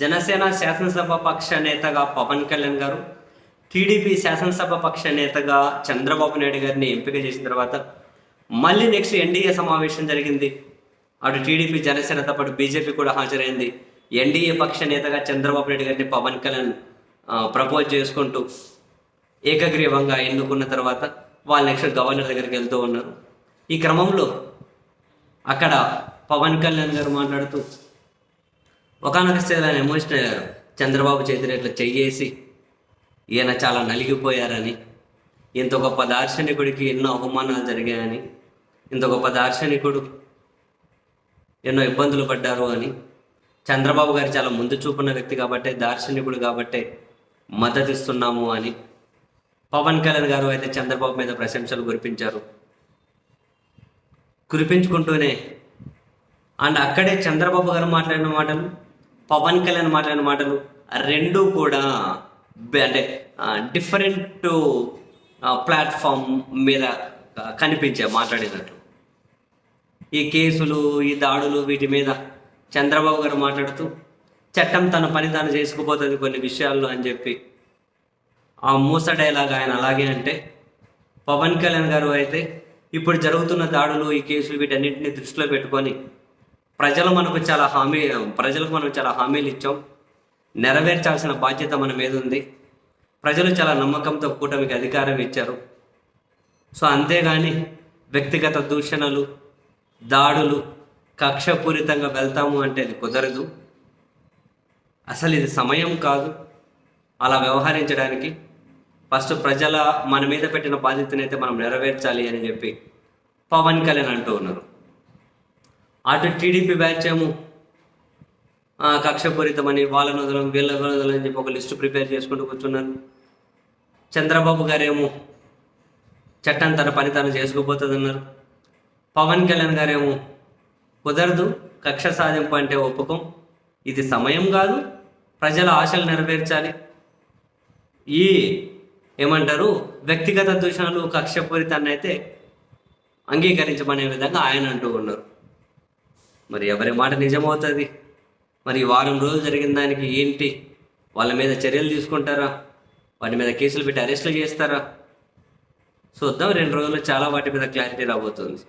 జనసేన శాసనసభ పక్ష నేతగా పవన్ కళ్యాణ్ గారు టీడీపీ శాసనసభ పక్ష నేతగా చంద్రబాబు నాయుడు గారిని ఎంపిక చేసిన తర్వాత మళ్ళీ నెక్స్ట్ ఎన్డీఏ సమావేశం జరిగింది. అటు టీడీపీ జనసేనతో పాటు బీజేపీ కూడా హాజరైంది. ఎన్డీఏ పక్ష నేతగా చంద్రబాబు నాయుడు గారిని పవన్ కళ్యాణ్ ప్రపోజ్ చేసుకుంటూ ఏకగ్రీవంగా ఎన్నుకున్న తర్వాత వాళ్ళు నెక్స్ట్ గవర్నర్ దగ్గరికి వెళ్తూ ఉన్నారు. ఈ క్రమంలో అక్కడ పవన్ కళ్యాణ్ గారు మాట్లాడుతూ ఒకనొక స్థితిలో ఆయన ఎమోషనల్ అయ్యారు చంద్రబాబు చేతిని ఇట్లా చెయ్యేసి ఈయన చాలా నలిగిపోయారని ఇంత గొప్ప దార్శనికుడికి ఎన్నో అవమానాలు జరిగాయని ఇంత గొప్ప దార్శనికుడు ఎన్నో ఇబ్బందులు పడ్డారు అని చంద్రబాబు గారు చాలా ముందు చూపున్న వ్యక్తి కాబట్టే దార్శనికుడు కాబట్టే మద్దతు ఇస్తున్నాము అని పవన్ కళ్యాణ్ గారు అయితే చంద్రబాబు మీద ప్రశంసలు కురిపించారు. కురిపించుకుంటూనే అండ్ అక్కడే చంద్రబాబు గారు మాట్లాడిన మాటలు పవన్ కళ్యాణ్ మాట్లాడిన మాటలు రెండు కూడా అంటే డిఫరెంట్ ప్లాట్ఫామ్ మీద కనిపించే మాట్లాడినట్టు ఈ కేసులు ఈ దాడులు వీటి మీద చంద్రబాబు గారు మాట్లాడుతూ చట్టం తన పని తాను చేసుకుపోతుంది కొన్ని విషయాల్లో అని చెప్పి ఆ మూస డైలాగ్ ఆయన అలాగే అంటే పవన్ కళ్యాణ్ గారు అయితే ఇప్పుడు జరుగుతున్న దాడులు ఈ కేసులు వీటన్నింటినీ దృష్టిలో పెట్టుకొని ప్రజలు మనకు చాలా హామీ ప్రజలకు మనం చాలా హామీలు ఇచ్చాం. నెరవేర్చాల్సిన బాధ్యత మన మీద ఉంది. ప్రజలు చాలా నమ్మకంతో కూటమికి అధికారం ఇచ్చారు. సో అంతేగాని వ్యక్తిగత దూషణలు దాడులు కక్షపూరితంగా వెళ్తాము అంటే అది కుదరదు. అసలు ఇది సమయం కాదు. అలా వ్యవహరించడానికి ఫస్ట్ ప్రజల మన మీద పెట్టిన బాధ్యతనైతే మనం నెరవేర్చాలి అని చెప్పి పవన్ కళ్యాణ్ అంటూ ఉన్నారు. అటు టీడీపీ బ్యాచ్ ఏమో కక్షపూరితమని వాళ్ళని వదలం వీళ్ళ వదలం అని చెప్పి ఒక లిస్టు ప్రిపేర్ చేసుకుంటూ కూర్చున్నారు. చంద్రబాబు గారేమో చట్టం తన పని తాను చేసుకుపోతుందన్నారు. పవన్ కళ్యాణ్ గారేమో కుదరదు కక్ష సాధింపు అంటే ఒప్పుకోం. ఇది సమయం కాదు ప్రజల ఆశలు నెరవేర్చాలి. ఈ ఏమంటారు వ్యక్తిగత దూషణలు కక్షపూరితాన్ని అయితే అంగీకరించమనే విధంగా ఆయన అంటూ ఉన్నారు. మరి ఎవరి మాట నిజమవుతుంది? మరి వారం రోజులు జరిగిన దానికి ఏంటి? వాళ్ళ మీద చర్యలు తీసుకుంటారా? వాటి మీద కేసులు పెట్టి అరెస్టులు చేస్తారా? చూద్దాం రెండు రోజుల్లో చాలా వాటి మీద క్లారిటీ రాబోతుంది.